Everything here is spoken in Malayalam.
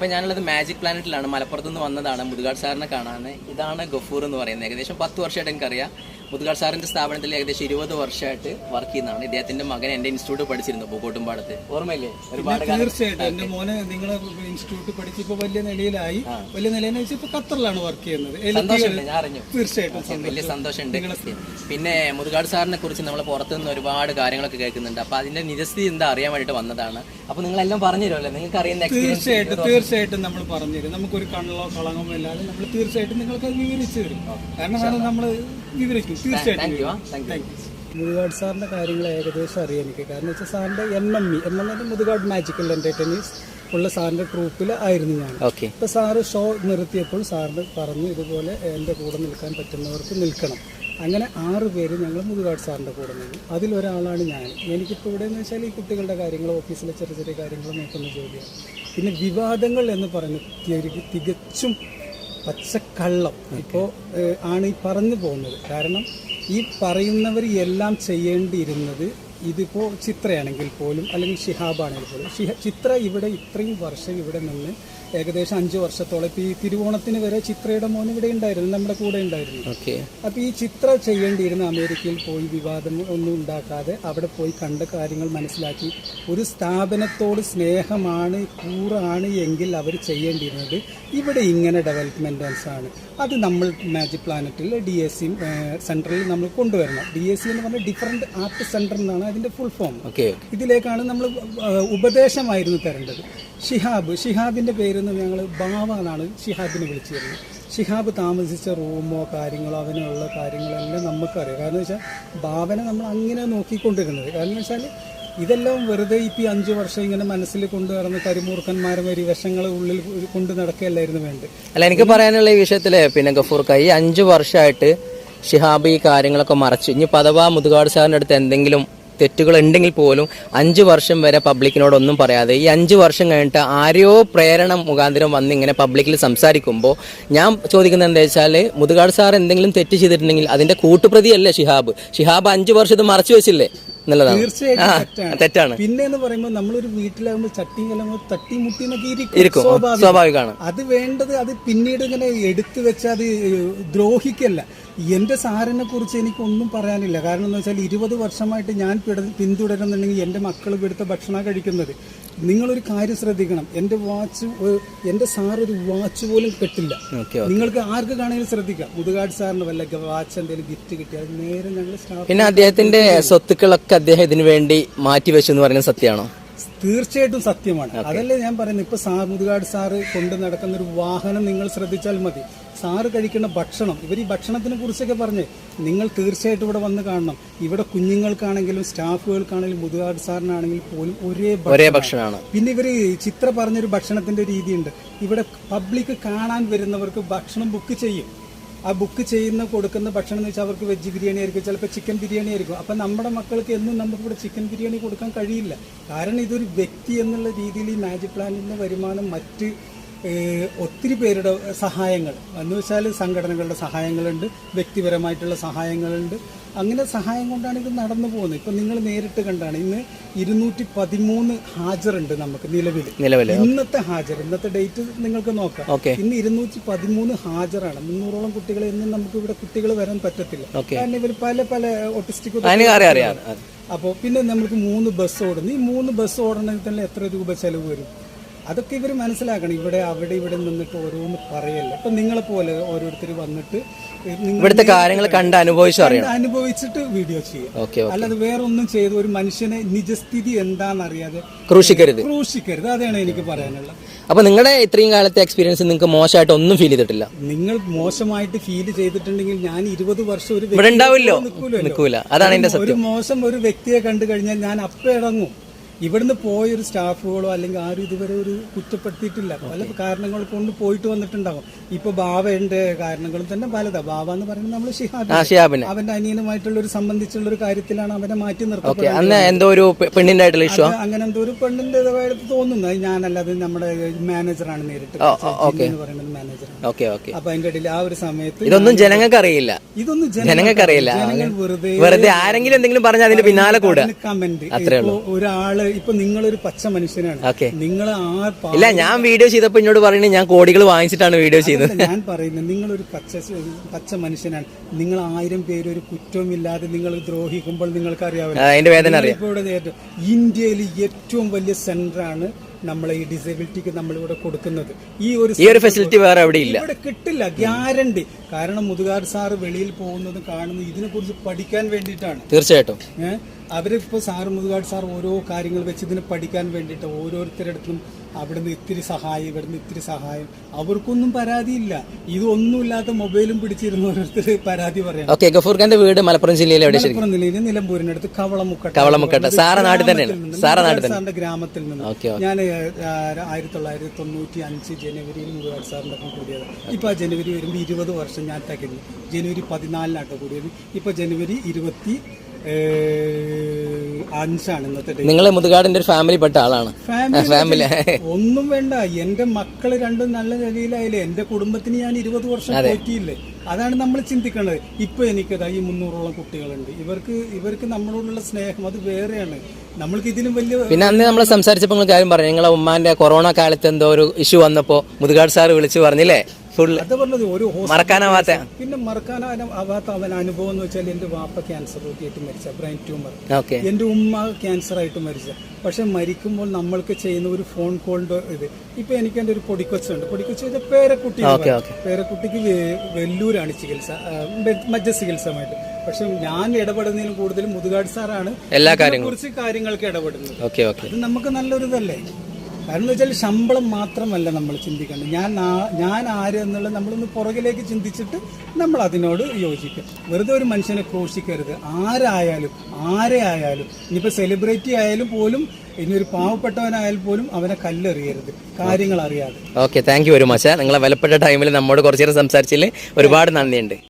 ഇപ്പൊ ഞാനുള്ളത് മാജിക് പ്ലാനറ്റിലാണ് മലപ്പുറത്ത് നിന്ന് വന്നതാണ്. മുതുകാട് സാറിനെ കാണാൻ. ഇതാണ് ഗഫൂർ എന്ന് പറയുന്നത്. ഏകദേശം പത്ത് വർഷമായിട്ട് എനിക്കറിയാം. മുതുകാട് സാറിന്റെ സ്ഥാപനത്തിൽ ഏകദേശം ഇരുപത് വർഷമായിട്ട് വർക്ക് ചെയ്യുന്നതാണ്. ഇദ്ദേഹത്തിന്റെ മകൻ എന്റെ ഇൻസ്റ്റിറ്റ്യൂട്ട് പഠിച്ചിരുന്നു പൂക്കോട്ടുംപാടത്ത്. ഓർമ്മയില്ലേ? ഒരുപാട് തീർച്ചയായിട്ടും. എന്റെ മോനെ നിങ്ങളെ ഇൻസ്റ്റിറ്റ്യൂട്ട് പഠിച്ചപ്പോൾ വലിയ നിലയിലായി. വലിയ നിലയിൽ വെച്ച് ഇപ്പൊ ഖത്തറിലാണ് വർക്ക് ചെയ്യുന്നത്. സന്തോഷമുണ്ട് ഞാൻ അറിഞ്ഞു തീർച്ചയായിട്ടും വലിയ സന്തോഷമുണ്ട്. പിന്നെ മുതുകാട് സാറിനെ കുറിച്ച് നമ്മൾ പുറത്തുനിന്ന് ഒരുപാട് കാര്യങ്ങളൊക്കെ കേൾക്കുന്നുണ്ട്. അപ്പൊ അതിന്റെ നിരസ്ഥിതി എന്താ അറിയാൻ വേണ്ടിയിട്ട് വന്നതാണ്. അപ്പൊ നിങ്ങൾ എല്ലാം തരുമല്ലോ. നിങ്ങൾക്ക് അറിയുന്ന തീർച്ചയായിട്ടും തീർച്ചയായിട്ടും നമ്മൾ പറഞ്ഞുതരും നമുക്കൊരു കണ്ണോ കളങ്ങോ ഇല്ലാതെ നമ്മൾ തീർച്ചയായിട്ടും നിങ്ങൾക്ക് അത് വിവരിച്ചു തരും. കാരണം നമ്മൾ വിവരിക്കും. മുതുകാട് സാറിന്റെ കാര്യങ്ങൾ ഏകദേശം അറിയാം എനിക്ക്. കാരണം വെച്ചാൽ സാറിന്റെ M M E M M A Muthukad magical entertainers ഉള്ള സാറിന്റെ ട്രൂപ്പിൽ ആയിരുന്നു ഞാൻ. ഓക്കെ ഇപ്പൊ സാറ് ഷോ നിർത്തിയപ്പോൾ സാറിന് പറഞ്ഞു ഇതുപോലെ എന്റെ കൂടെ നിൽക്കാൻ പറ്റുന്നവർക്ക് നിൽക്കണം. അങ്ങനെ ആറ് പേര് ഞങ്ങൾ മുതുകാട് സാറിന്റെ കൂടെ നിന്നു. അതിലൊരാളാണ് ഞാൻ. എനിക്കിപ്പോൾ ഇവിടെ എന്ന് വെച്ചാൽ ഈ കുട്ടികളുടെ കാര്യങ്ങൾ ഓഫീസിലെ ചെറിയ ചെറിയ കാര്യങ്ങൾ നോക്കുന്ന ജോലിയാണ് പിന്നെ വിവാദങ്ങൾ എന്ന് പറഞ്ഞ് തികച്ചും പച്ചക്കള്ളം. ഇപ്പോൾ ആണ് ഈ പറഞ്ഞു പോകുന്നത്. കാരണം ഈ പറയുന്നവർ എല്ലാം ചെയ്യേണ്ടിയിരുന്നത് ഇതിപ്പോൾ ചിത്രയാണെങ്കിൽ പോലും അല്ലെങ്കിൽ ഷിഹാബാണെങ്കിൽ പോലും. ചിത്ര ഇവിടെ ഇത്രയും വർഷം ഇവിടെ നിന്ന് ഏകദേശം അഞ്ച് വർഷത്തോളം. ഇപ്പൊ ഈ തിരുവോണത്തിന് വരെ ചിത്രയുടെ മോൻ ഇവിടെ ഉണ്ടായിരുന്നു നമ്മുടെ കൂടെ ഉണ്ടായിരുന്നു. അപ്പൊ അപ്പോൾ ഈ ചിത്ര ചെയ്യേണ്ടിയിരുന്ന അമേരിക്കയിൽ പോയി വിവാദം ഒന്നും ഉണ്ടാക്കാതെ അവിടെ പോയി കണ്ട കാര്യങ്ങൾ മനസ്സിലാക്കി. ഒരു സ്ഥാപനത്തോട് സ്നേഹമാണ് കൂറാണ് എങ്കിൽ അവർ ചെയ്യേണ്ടിയിരുന്നത് ഇവിടെ ഇങ്ങനെ ഡെവലപ്മെന്റ് ആണ്. അത് നമ്മൾ മാജിക് പ്ലാനറ്റിൽ ഡി എസ് സി സെന്ററിൽ നമ്മൾ കൊണ്ടുവരണം. ഡി എസ് സി എന്ന് പറഞ്ഞാൽ ഡിഫറെന്റ് ആർട്ട് സെന്റർ എന്നാണ് അതിന്റെ ഫുൾ ഫോം ഓക്കെ ഇതിലേക്കാണ് നമ്മൾ ഉപദേശമായിരുന്നു തരേണ്ടത്. ഷിഹാബ് ഷിഹാബിന്റെ പേര് നിന്ന് ഞങ്ങൾ ബാവ എന്നാണ് ഷിഹാബിനെ വിളിച്ചിരുന്നത്. ഷിഹാബ് താമസിച്ച റൂമോ കാര്യങ്ങളോ അവനുള്ള കാര്യങ്ങളെല്ലാം നമുക്കറിയാം. കാരണം വെച്ചാൽ ബാവനെ നമ്മൾ അങ്ങനെ നോക്കിക്കൊണ്ടിരുന്നത്. കാരണം വെച്ചാൽ ഇതെല്ലാം വെറുതെ ഇപ്പം ഈ അഞ്ച് വർഷം ഇങ്ങനെ മനസ്സിൽ കൊണ്ടു നടന്ന് കരിമൂർഖന്മാരും ഒരു വിഷങ്ങൾ ഉള്ളിൽ കൊണ്ട് നടക്കുകയല്ലായിരുന്നു വേണ്ടത്. അല്ല എനിക്ക് പറയാനുള്ള ഈ വിഷയത്തിൽ പിന്നെ ഗഫൂർക്ക ഈ അഞ്ച് വർഷമായിട്ട് ഷിഹാബ് ഈ കാര്യങ്ങളൊക്കെ മറച്ചു. ഇനി പഥവാ മുതുകാട് സാറിന്റെ അടുത്ത് എന്തെങ്കിലും തെറ്റുകൾ ഉണ്ടെങ്കിൽ പോലും അഞ്ച് വർഷം വരെ പബ്ലിക്കിനോടൊന്നും പറയാതെ ഈ അഞ്ച് വർഷം കഴിഞ്ഞിട്ട് ആരെയോ പ്രേരണ മുഖാന്തരം വന്ന് ഇങ്ങനെ പബ്ലിക്കിൽ സംസാരിക്കുമ്പോൾ ഞാൻ ചോദിക്കുന്നത് എന്താ വെച്ചാൽ മുതുകാട് സാർ എന്തെങ്കിലും തെറ്റ് ചെയ്തിട്ടുണ്ടെങ്കിൽ അതിന്റെ കൂട്ടുപ്രതിയല്ലേ ഷിഹാബ്? ഷിഹാബ് അഞ്ച് വർഷം ഇത് മറച്ചു വെച്ചില്ലേ? തീർച്ചയായിട്ടും തെറ്റാണ്. പിന്നെ എന്ന് പറയുമ്പോൾ നമ്മളൊരു വീട്ടിലാകുമ്പോൾ ചട്ടിയും കലങ്ങുമ്പോൾ തട്ടി മുട്ടി ഇരിക്കും. സ്വാഭാവികമാണ്. അത് വേണ്ടത് അത് പിന്നീട് ഇങ്ങനെ എടുത്തു വെച്ചാൽ അത് ദ്രോഹിക്കല്ല. എന്റെ സാറിനെ കുറിച്ച് എനിക്കൊന്നും പറയാനില്ല. കാരണം എന്ന് വെച്ചാൽ ഇരുപത് വർഷമായിട്ട് ഞാൻ പിട- പിന്തുടരുന്നുണ്ടെങ്കിൽ എന്റെ മക്കൾ ഇവിടുത്തെ ഭക്ഷണം കഴിക്കുന്നത്. നിങ്ങളൊരു കാര്യം ശ്രദ്ധിക്കണം. എന്റെ വാച്ച് എന്റെ സാർ ഒരു വാച്ച് പോലും കെട്ടില്ല. നിങ്ങൾക്ക് ആർക്ക് കാണാനും ശ്രദ്ധിക്കാം. മുതുകാട് സാറിന് വല്ല വാച്ച് എന്തെങ്കിലും ഗിഫ്റ്റ് കിട്ടിയാൽ നേരെ ഞങ്ങൾ പിന്നെ അദ്ദേഹത്തിന്റെ സ്വത്തുക്കളൊക്കെ അദ്ദേഹം ഇതിനു വേണ്ടി മാറ്റിവെച്ചു എന്ന് പറയുന്നത് സത്യമാണോ? തീർച്ചയായിട്ടും സത്യമാണ്. അതല്ലേ ഞാൻ പറയുന്നത്. ഇപ്പൊ സാർ മുതുകാട് സാറ് കൊണ്ട് നടക്കുന്ന ഒരു വാഹനം നിങ്ങൾ ശ്രദ്ധിച്ചാൽ മതി. സാറ് കഴിക്കുന്ന ഭക്ഷണം ഇവർ ഈ ഭക്ഷണത്തിനെ കുറിച്ചൊക്കെ പറഞ്ഞ് നിങ്ങൾ തീർച്ചയായിട്ടും ഇവിടെ വന്ന് കാണണം. ഇവിടെ കുഞ്ഞുങ്ങൾക്കാണെങ്കിലും സ്റ്റാഫുകൾക്കാണെങ്കിലും മുതുകാട് സാറിനാണെങ്കിൽ പോലും ഒരേ ഒരേ ഭക്ഷണമാണ്. പിന്നെ ഇവർ ചിത്ര പറഞ്ഞൊരു ഭക്ഷണത്തിന്റെ രീതിയുണ്ട്. ഇവിടെ പബ്ലിക് കാണാൻ വരുന്നവർക്ക് ഭക്ഷണം ബുക്ക് ചെയ്യും. ആ ബുക്ക് ചെയ്യുന്ന കൊടുക്കുന്ന ഭക്ഷണം എന്ന് വെച്ചാൽ അവർക്ക് വെജ് ബിരിയാണി ആയിരിക്കും ചിലപ്പോൾ ചിക്കൻ ബിരിയാണി ആയിരിക്കും. അപ്പം നമ്മുടെ മക്കൾക്ക് എന്നും നമുക്ക് ഇവിടെ ചിക്കൻ ബിരിയാണി കൊടുക്കാൻ കഴിയില്ല. കാരണം ഇതൊരു വ്യക്തി എന്നുള്ള രീതിയിൽ ഈ മാജിക് പ്ലാനിൽ നിന്ന് വരുമാനം മറ്റ് ഒത്തിരി പേരുടെ സഹായങ്ങൾ. എന്ന് വെച്ചാൽ സംഘടനകളുടെ സഹായങ്ങളുണ്ട് വ്യക്തിപരമായിട്ടുള്ള സഹായങ്ങളുണ്ട്. അങ്ങനെ സഹായം കൊണ്ടാണ് ഇത് നടന്നു പോകുന്നത്. ഇപ്പം നിങ്ങൾ നേരിട്ട് കണ്ടാണ് ഇന്ന് ഇരുന്നൂറ്റി പതിമൂന്ന് ഹാജറുണ്ട് നമുക്ക് നിലവിൽ നിലവിൽ ഇന്നത്തെ ഹാജർ ഇന്നത്തെ ഡേറ്റ് നിങ്ങൾക്ക് നോക്കാം. ഇന്ന് ഇരുന്നൂറ്റി പതിമൂന്ന് ഹാജറാണ്. മുന്നൂറോളം കുട്ടികളെ ഇന്നും നമുക്ക് ഇവിടെ കുട്ടികൾ വരാൻ പറ്റത്തില്ല. കാരണം ഇവർ പല പല ഒട്ടിസ്റ്റിക്. അപ്പോൾ പിന്നെ നമുക്ക് മൂന്ന് ബസ് ഓടുന്നു. ഈ മൂന്ന് ബസ് ഓടണമെങ്കിൽ തന്നെ എത്ര രൂപ ചെലവ് വരും? അതൊക്കെ ഇവർ മനസ്സിലാക്കണം. ഇവിടെ അവിടെ ഇവിടെ നിന്നിട്ട് ഓരോന്ന് പറയല്ല. ഇപ്പം നിങ്ങളെ പോലെ ഓരോരുത്തർ വന്നിട്ട് ഇവിടുത്തെ കാര്യങ്ങൾ കണ്ട് അനുഭവിച്ചു അറിയണം. അനുഭവിച്ചിട്ട് വീഡിയോ ചെയ്യാം. ഓക്കെ അല്ലാതെ വേറെ ഒന്നും ചെയ്ത് ഒരു മനുഷ്യനെ നിജസ്ഥിതി എന്താണെന്നറിയാതെ ക്രൂശിക്കരുത്. ക്രൂശിക്കരുത്. അതാണ് എനിക്ക് പറയാനുള്ളത്. അപ്പൊ നിങ്ങളുടെ ഇത്രയും കാലത്തെ എക്സ്പീരിയൻസ് നിങ്ങൾക്ക് മോശമായിട്ട് ഒന്നും ഫീൽ ചെയ്തിട്ടില്ല? നിങ്ങൾ മോശമായിട്ട് ഫീൽ ചെയ്തിട്ടുണ്ടെങ്കിൽ ഞാൻ ഇരുപത് വർഷം ഒരു ഇവിടെ ഉണ്ടാവില്ലോ? നിൽക്കൂല. അതാണ് എന്റെ ഒരു മോശം ഒരു വ്യക്തിയെ കണ്ടു കഴിഞ്ഞാൽ ഞാൻ അപ്പം ഇറങ്ങും ഇവിടുന്ന് പോയൊരു സ്റ്റാഫുകളോ അല്ലെങ്കിൽ ആരും ഇതുവരെ ഒരു കുറ്റപ്പെടുത്തിയിട്ടില്ല. പല കാരണങ്ങൾ കൊണ്ട് പോയിട്ട് വന്നിട്ടുണ്ടാവും. ഇപ്പൊ ബാബയുടെ കാരണങ്ങളും തന്നെ പലതാ. ബാബ എന്ന് പറയുന്നത് നമ്മൾ ഷിഹാബ് അവന്റെ അനിയനുമായിട്ടുള്ള ഒരു സംബന്ധിച്ചുള്ള ഒരു കാര്യത്തിലാണ് അവനെ മാറ്റി നിർത്തുന്നത് എന്തോ ഒരു പെണ്ണിന്റെ അങ്ങനെ എന്തോ ഒരു പെണ്ണിന്റെ തോന്നുന്നത് ഞാനല്ലാതെ നമ്മുടെ മാനേജറാണ് നേരിട്ട് എന്ന് പറയുന്നത് മാനേജറാണ് ഓക്കെ ഓക്കെ. അപ്പൊ അതിന്റെ ഇടയിൽ ആ ഒരു സമയത്ത് ഇതൊന്നും ജനങ്ങൾക്ക് അറിയില്ല. ഇതൊന്നും ജനങ്ങൾക്ക് അറിയില്ല. വെറുതെ വെറുതെ ആരെങ്കിലും എന്തെങ്കിലും പറഞ്ഞാൽ അതിന്റെ പിന്നാലെ കൂടെ. കമന്റ് അത്രേ ഇപ്പോ ഒരാൾ ഇപ്പൊ നിങ്ങളൊരു പച്ച മനുഷ്യനാണ്. ഓക്കെ. നിങ്ങൾ ആ ഇല്ല ഞാൻ വീഡിയോ ചെയ്തപ്പോ എന്നോട് പറയുന്നത് ഞാൻ കോടികൾ വാങ്ങിച്ചിട്ടാണ് വീഡിയോ ചെയ്തത് ഞാൻ പറയുന്നത് നിങ്ങളൊരു പച്ച പച്ച മനുഷ്യനാണ്. നിങ്ങൾ ആയിരം പേര് ഒരു കുറ്റവുമില്ലാതെ നിങ്ങൾ ദ്രോഹിക്കുമ്പോൾ നിങ്ങൾക്ക് അറിയാവുന്ന അതിന്റെ വേദന അറിയാം. ഇന്ത്യയിൽ ഏറ്റവും വലിയ സെന്ററാണ് നമ്മളെ ഈ ഡിസബിലിറ്റിക്ക് നമ്മളിവിടെ കൊടുക്കുന്നത്. ഈ ഒരു ഈ ഒരു ഫെസിലിറ്റി വേറെ അവിടെ ഇല്ല. ഇവിടെ കിട്ടില്ല ഗ്യാരണ്ടി കാരണം മുതുകാർ സാറ് വെളിയിൽ പോകുന്നത് കാണുന്നത് ഇതിനെ കുറിച്ച് പഠിക്കാൻ വേണ്ടിയിട്ടാണ്. തീർച്ചയായിട്ടും. ഏഹ് അവരിപ്പോ സാർ മുതുകാട് സാർ ഓരോ കാര്യങ്ങൾ വെച്ച് ഇതിനെ പഠിക്കാൻ വേണ്ടിയിട്ട് ഓരോരുത്തരടുത്തും അവിടുന്ന് ഇത്തിരി സഹായം ഇവിടുന്ന് ഇത്തിരി സഹായം. അവർക്കൊന്നും പരാതിയില്ല. ഇതൊന്നുമില്ലാത്ത മൊബൈലും പിടിച്ചിരുന്ന ഓരോരുത്തർ പരാതി പറയാം ഓക്കെ ഗഫൂർ ഖാന്റെ വീട് മലപ്പുറം ജില്ലയിൽ ശരിക്കും? മലപ്പുറം ജില്ലയിൽ നിലമ്പൂരിനടുത്ത് കവളമുക്കട്ട. കവളമുക്കട്ട. സാറ് നാട്ടിൽ തന്നെയാണ്. സാറ് നാട്ടിൽ സാറിന്റെ ഗ്രാമത്തിൽ നിന്ന്. ഞാൻ ആയിരത്തി തൊള്ളായിരത്തി തൊണ്ണൂറ്റി അഞ്ച് ജനുവരിയിൽ മുതുകാട് സാറിന്റെ ഒപ്പം കൂടിയത്. ഇപ്പൊ ആ ജനുവരി വരുമ്പോൾ ഇരുപത് വർഷം ഞാൻ തകഞ്ഞു. ജനുവരി പതിനാലിനാട്ടോ കൂടിയത്. ഇപ്പൊ ജനുവരി ഇരുപത്തി അഞ്ചാണ് ഇന്നത്തെ ഡേറ്റ്. നിങ്ങൾ മുതുകാടിന്റെ ഒരു ഫാമിലി പെട്ട ആളാണ്. ഫാമിലി ഒന്നും വേണ്ട. എന്റെ മക്കൾ രണ്ടും നല്ല നിലയിലായില്ലേ? എന്റെ കുടുംബത്തിന് ഞാൻ ഇരുപത് വർഷം പോറ്റിയില്ലേ? അതാണ് നമ്മൾ ചിന്തിക്കേണ്ടത് ഇപ്പൊ എനിക്കതാ ഈ മുന്നൂറോളം കുട്ടികളുണ്ട്. ഇവർക്ക് ഇവർക്ക് നമ്മളോടുള്ള സ്നേഹം അത് വേറെയാണ്. നമ്മൾക്ക് ഇതിലും വലിയ പിന്നെ അന്ന് നമ്മൾ സംസാരിച്ചപ്പോൾ കാര്യം പറഞ്ഞു. നിങ്ങളെ ഉമ്മാന്റെ കൊറോണ കാലത്ത് എന്തോ ഒരു ഇഷ്യൂ വന്നപ്പോ മുതുകാട് സാർ വിളിച്ചു പറഞ്ഞില്ലേ? ഫുൾ അത് പറഞ്ഞത് ഒരു ഹോസ്പിറ്റൽ മറക്കാനാവാത്ത പിന്നെ മറക്കാനാവാത്ത അവൻ അനുഭവം എന്ന് വെച്ചാൽ എന്റെ വാപ്പ ക്യാൻസർ രോഗിയായിട്ട് മരിച്ച ബ്രെയിൻ ട്യൂമർ എന്റെ ഉമ്മ ക്യാൻസർ ആയിട്ട് മരിച്ച. പക്ഷെ മരിക്കുമ്പോൾ നമ്മൾക്ക് ചെയ്യുന്ന ഒരു ഫോൺ കോളിന്റെ ഇത്. ഇപ്പൊ എനിക്ക് എന്റെ ഒരു പൊടിക്കൊച്ചുണ്ട്. പൊടിക്കൊച്ചു പേരക്കുട്ടി പേരക്കുട്ടിക്ക് വെല്ലൂരാണ് ചികിത്സ. മജ്ജ ചികിത്സമായിട്ട് പക്ഷെ ഞാൻ ഇടപെടുന്നതിലും കൂടുതൽ മുതുകാട് സാറാണ് എല്ലാ കാര്യങ്ങളും. കുറിച്ച് കാര്യങ്ങൾക്ക് ഇടപെടുന്നത്. അത് നമുക്ക് നല്ലൊരു ഇതല്ലേ കാരണം വെച്ചാൽ ശമ്പളം മാത്രമല്ല നമ്മൾ ചിന്തിക്കേണ്ടത്. ഞാൻ ഞാൻ ആര് എന്നുള്ളത് നമ്മളൊന്ന് പുറകിലേക്ക് ചിന്തിച്ചിട്ട് നമ്മൾ അതിനോട് യോജിക്കുക. വെറുതെ ഒരു മനുഷ്യനെ ക്രോശിക്കരുത് ആരായാലും ആരെ ആയാലും ഇനിയിപ്പോൾ സെലിബ്രിറ്റി ആയാലും പോലും ഇനി ഒരു പാവപ്പെട്ടവനായാലും പോലും അവനെ കല്ലെറിയരുത്. കാര്യങ്ങൾ അറിയാതെ. Okay thank you very much നിങ്ങളെ വിലപ്പെട്ട ടൈമിൽ നമ്മോട് കുറച്ചു നേരം സംസാരിച്ചതിൽ ഒരുപാട് നന്ദിയുണ്ട്.